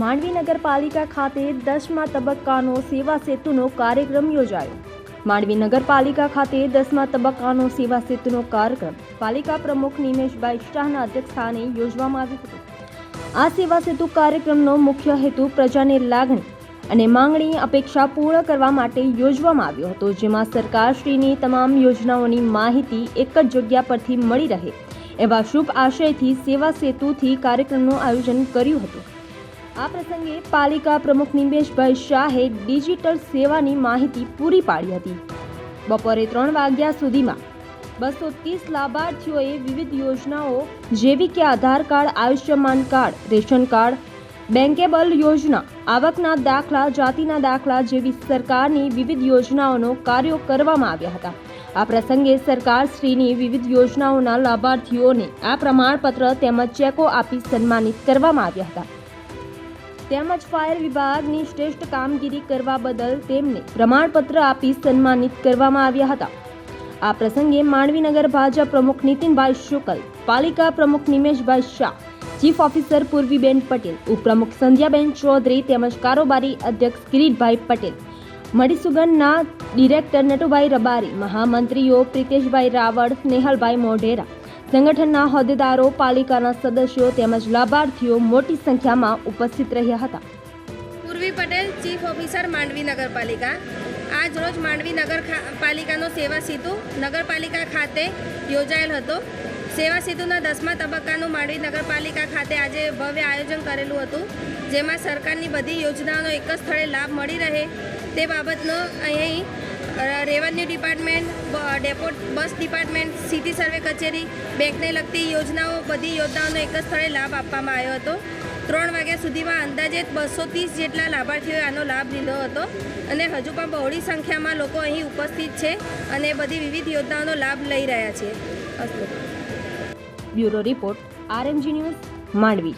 માંડવી નગરપાલિકા ખાતે દસમા તબક્કાનો સેવા સેતુનો કાર્યક્રમ યોજાયો. માંડવી નગરપાલિકા ખાતે દસમા તબક્કાનો સેવા સેતુનો કાર્યક્રમ પાલિકા પ્રમુખ નિમેશભાઈ શાહના અધ્યક્ષસ્થાને યોજવામાં આવ્યો હતો. આ સેવા સેતુ કાર્યક્રમનો મુખ્ય હેતુ પ્રજાને લાગણી અને માંગણી અપેક્ષા પૂર્ણ કરવા માટે યોજવામાં આવ્યો હતો, જેમાં સરકારશ્રીની તમામ યોજનાઓની માહિતી એક જ જગ્યા પરથી મળી રહે એવા શુભ આશયથી સેવા સેતુથી કાર્યક્રમનું આયોજન કર્યું હતું. આ પ્રસંગે પાલિકા પ્રમુખ નિમેશભાઈ શાહે ડિજિટલ સેવાની માહિતી પૂરી પાડી હતી. બપોરે ત્રણ વાગ્યા સુધીમાં બસો ત્રીસ લાભાર્થીઓએ વિવિધ યોજનાઓ, જેવી કે Aadhaar card, Ayushman card, ration card bankable યોજના, આવકના દાખલા, જાતિના દાખલા જેવી સરકારની વિવિધ યોજનાઓનો કાર્યો કરવામાં આવ્યા હતા. આ પ્રસંગે સરકારશ્રીની વિવિધ યોજનાઓના લાભાર્થીઓને આ પ્રમાણપત્ર તેમજ ચેકો આપી સન્માનિત કરવામાં આવ્યા હતા. તેમજ ફાયર વિભાગની શ્રેષ્ઠ કામગીરી કરવા બદલ તેમને પ્રમાણપત્ર આપી સન્માનિત કરવામાં આવ્યા હતા. આ પ્રસંગે માંડવીનગર ભાજપ પ્રમુખ નીતિનભાઈ શુકલ, પાલિકા પ્રમુખ નિમેશભાઈ શાહ, ચીફ ઓફિસર પૂર્વીબેન પટેલ, ઉપપ્રમુખ સંધ્યાબેન ચૌધરી તેમજ કારોબારી અધ્યક્ષ કિરીટભાઈ પટેલ મડીસુગનના ડિરેક્ટર નટુભાઈ રબારી, મહામંત્રીઓ પ્રિતેશભાઈ રાવળ સ્નેહલભાઈ મોઢેરા સંગઠનના હોદ્દેદારો, પાલિકાના સદસ્યો તેમજ લાભાર્થીઓ મોટી સંખ્યામાં ઉપસ્થિત રહ્યા હતા. પૂર્વી પટેલ, ચીફ ઓફિસર, માંડવી નગરપાલિકા. આજ રોજ માંડવી નગર પાલિકાનો સેવા સેતુ નગરપાલિકા ખાતે યોજાયેલ હતો. સેવા સેતુના દસમા તબક્કાનું માંડવી નગરપાલિકા ખાતે આજે ભવ્ય આયોજન કરેલું હતું, જેમાં સરકારની બધી યોજનાઓનો એક જ સ્થળે લાભ મળી રહે તે બાબતનો અહીં revenue department depot, bus department, city survey કચેરી, બેંકને લગતી યોજનાઓ, બધી યોજનાઓનો એક જ સ્થળે લાભ આપવામાં આવ્યો હતો. ત્રણ વાગ્યા સુધીમાં અંદાજે બસો ત્રીસ જેટલા લાભાર્થીઓએ આનો લાભ લીધો હતો અને હજુ પણ બહોળી સંખ્યામાં લોકો અહીં ઉપસ્થિત છે અને બધી વિવિધ યોજનાઓનો લાભ લઈ રહ્યા છે. Bureau report, RMG news, Mandvi.